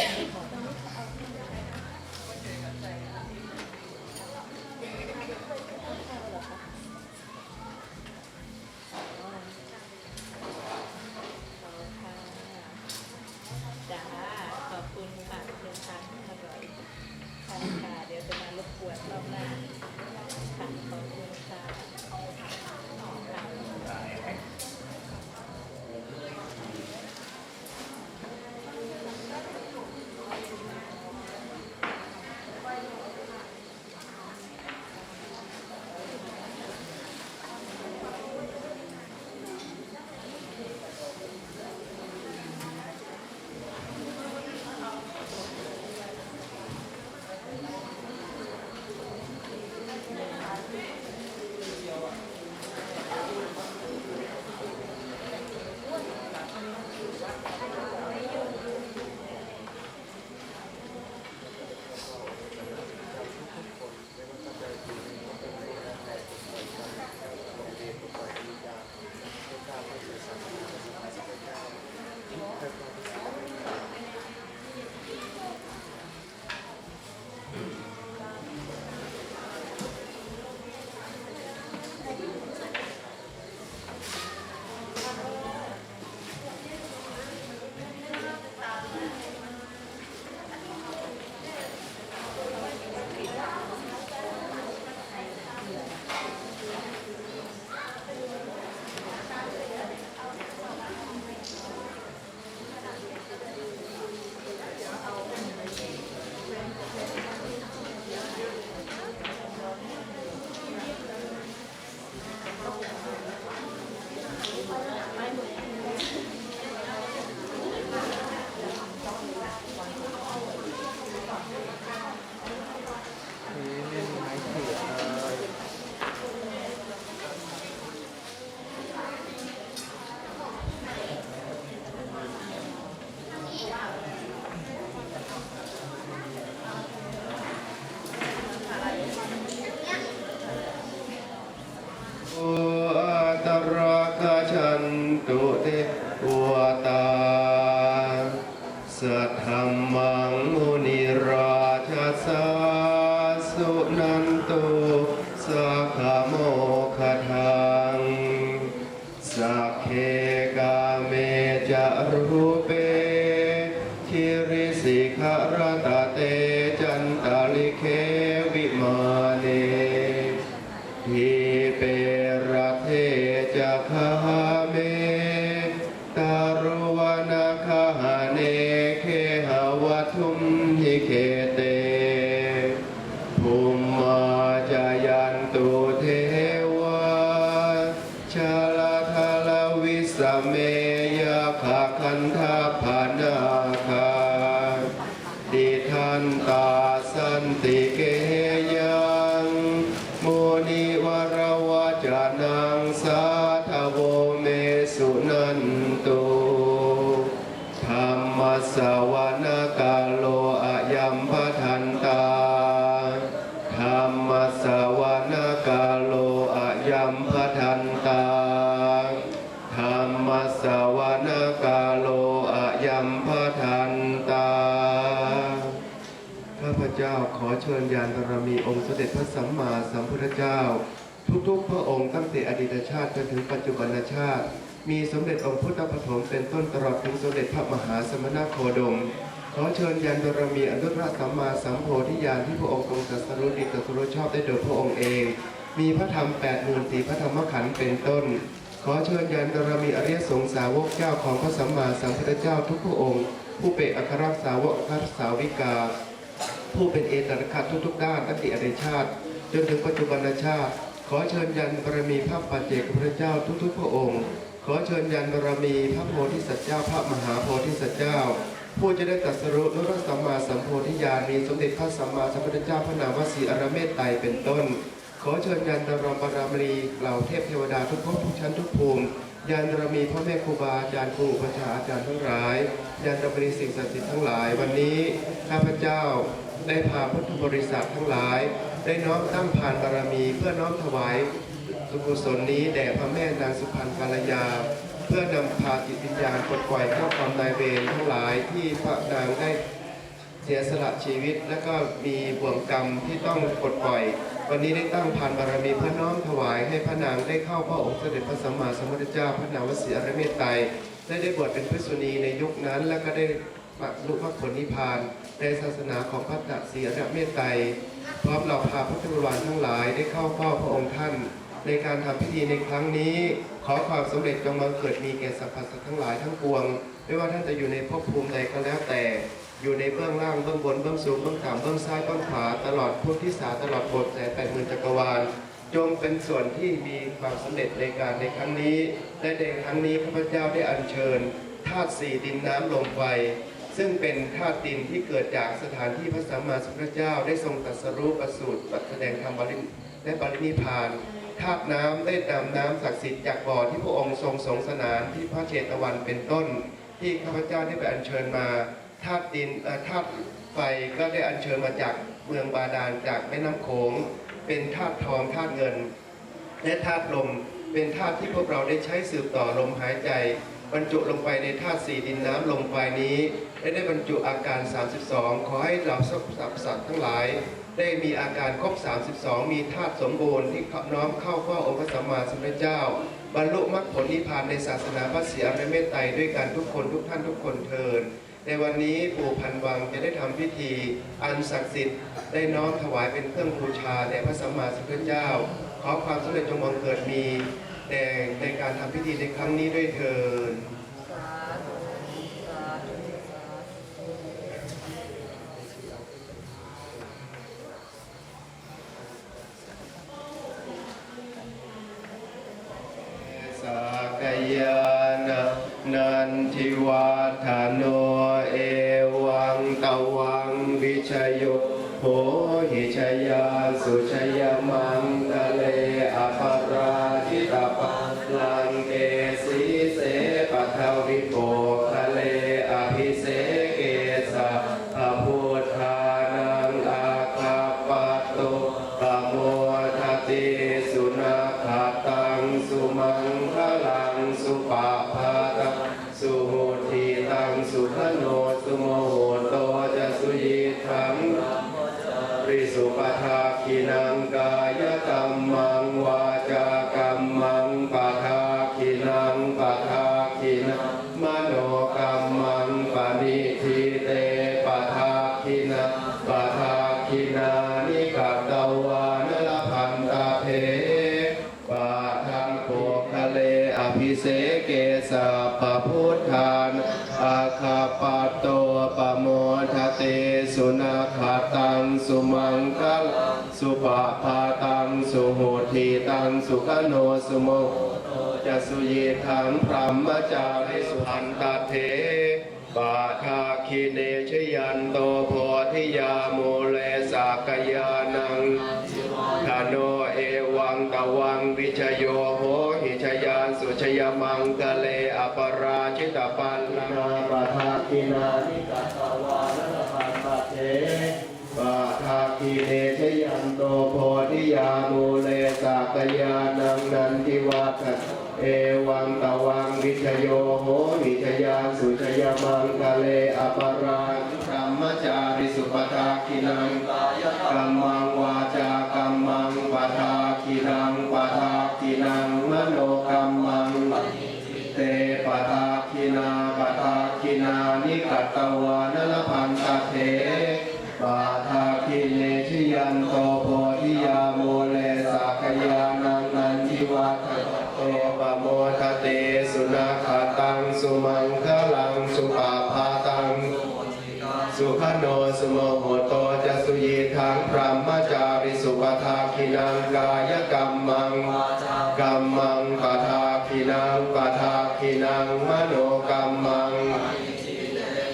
difficult. ตุเตวตาสัทธมังมุนิราชสาสุนันตุสัพโมคทังสัพเคกาเมจารุเปคิริสิขรตเตจันตลิเค คันธาภานาคาดิทันตาสันติเกยังโมนิวรวาจานังสาทโวเมสุนันตุธรรมสวนกา เจ้าขอเชิญยานบารมีองค์สมเด็จพระสัมมาสัมพุทธเจ้า ทุกๆ พระองค์ตั้งแต่อดีตชาติจนถึงปัจจุบันชาติ มีสมเด็จองค์พุทธปฐมเป็นต้นตลอดถึงสมเด็จพระมหาสมณโคดม ขอเชิญยานบารมีอนุตตรสัมมาสัมโพธิญาณที่พระองค์ทรงตรัสรู้ดีตรัสรู้ชอบได้โดยพระองค์เอง มีพระธรรมแปดหมื่นสี่พระธรรมขันธ์เป็นต้นขอเชิญยานบารมีอริยสงสาวกเจ้าของพระสัมมาสัมพุทธเจ้าทุกพระองค์ ผู้เป็นอัครสาวกอัครสาวิกา ผู้เป็นเอตระคัตทุกๆด้านตั้งแต่อดีตชาติ จนถึงปัจจุบันชาติ ขอเชิญยันบารมีพระปัจเจกพระเจ้าทุกๆ พระองค์ ขอเชิญยันบารมีพระโพธิสัตว์เจ้าพระมหาโพธิสัตว์เจ้า ผู้จะได้ตรัสรู้นุรสัมมาสัมโพธิญาณมีสมเด็จพระสัมมาสัมพุทธเจ้าพระนามวสีอรเมตไตรเป็นต้น ขอเชิญยันดารมบารมีเหล่าเทพเทวดาทุกภพทุกชั้นทุกภูมิยันบารมีพ่อแม่ครูบาอาจารย์ครูอุปัชาอาจารย์ทั้งหลายยันบารมีสิ่งศักดิ์สิทธิ์ทั้งหลาย วันนี้ข้าพเจ้า ได้พาพุทธบริษัททั้งหลาย ได้น้อมตั้งผ่านบารมีเพื่อน้อมถวายสุกุศลนี้แด่พระแม่นางสุพรรณกาลยา เพื่อนำพาจิตวิญญาณปลดปล่อยข้าความนายเวรทั้งหลายที่พระนางได้เสียสละชีวิต และก็มีบ่วงกรรมที่ต้องปลดปล่อย วันนี้ได้ตั้งผ่านบารมีเพื่อน้อมถวายให้พระนางได้เข้าพระองค์เสด็จพระสัมมาสัมพุทธเจ้าพระนางวสีอรเมตไตรได้ได้บวชเป็นพระสุนีในยุคนั้น และก็ได้ บรรลุมรรคผลนิพพาน ในศาสนาของพระตศรีอรเมตไตรพร้อมเหล่าพาพุทธบริวารทั้งหลายได้เข้าเฝ้าพระองค์ท่าน ในการทำพิธีในครั้งนี้ ขอความสำเร็จจงบังเกิดมีแก่สรรพสัตว์ทั้งหลายทั้งปวง ไม่ว่าท่านจะอยู่ในภพภูมิใดก็แล้วแต่อยู่ในเบื้องล่างเบื้องบนเบื้องสูงเบื้องต่ำเบื้องซ้ายเบื้องขวาตลอดพุทธิสาตลอดบทแสนแปดหมื่นจักรวาล จงเป็นส่วนที่มีความสำเร็จในการในครั้งนี้และในครั้งนี้ข้าพเจ้าได้อัญเชิญธาตุสี่ดินน้ำลมไฟ ซึ่งเป็นธาตุดินที่เกิดจากสถานที่พระสัมมาสัมพุทธเจ้า ได้ทรงตรัสรู้ประสูติแสดงธรรมบริและปรินิพานธาตุน้ำได้นำน้ำศักดิ์สิทธิ์จากบ่อที่พระองค์ทรงสงสนานที่พระเชตวันเป็นต้น ที่ข้าพเจ้าได้ไปอัญเชิญมาธาตุดินธาตุไฟก็ได้อัญเชิญมาจากเมืองบาดาลจากแม่น้ำโขงเป็นธาตุทองธาตุเงิน และธาตุลมเป็นธาตุที่พวกเราได้ใช้สืบต่อลมหายใจ บรรจุลงไปในธาตุสี่ดินน้ำลมไฟนี้ และได้บรรจุอาการ 32 ขอให้เราสัพสัตว์ทั้งหลาย ได้มีอาการครบ 32 มีธาตุสมบูรณ์ที่น้อมเข้าเฝ้าองค์พระสัมมาสัมพุทธเจ้า บรรลุมรรคผลนิพพานในศาสนาพระศรีอริยเมตไตรด้วยกันทุกคนทุกท่านทุกคนเทินในวันนี้ปู่พันวังจะได้ทำพิธี อันศักดิ์สิทธิ์ได้น้อมถวายเป็นเครื่องบูชาแด่พระสัมมาสัมพุทธเจ้า ขอความสำเร็จจงบังเกิดมีแต่ในการทำพิธีในครั้งนี้ด้วยเถิด สากยา นันทิวัฒโน โมทเตสุนาคาตังสุมังคัลสุปะพาตังสุโหทีตังสุขโนสุโมจะสุเยทังพรหมจาริสุอันตเถปาทาคิเนชยันโตโพธิยาโมเลสากยานังธโนเอวังตวังวิชโยโหหิชยานสุชยมังกะเลอปราชิตปันนาปทาคินา ปาทาคีเนชยันโตโพธิยาโมเลสากยานังนันทิวัตเอวังตวังวิชโยโหวิชยาสุชยมังกะเลอปราธรรมจาริสุปทา กัมมังปทาคินังปทาคินังมโนกรรมัง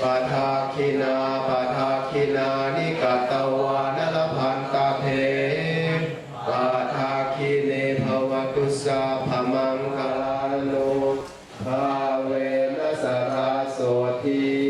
ปทาคินาปทาคินานิกตวานลพันตาเพปทาคิเนภวตุสาภมังคลาโนภาเวนัสทาโสที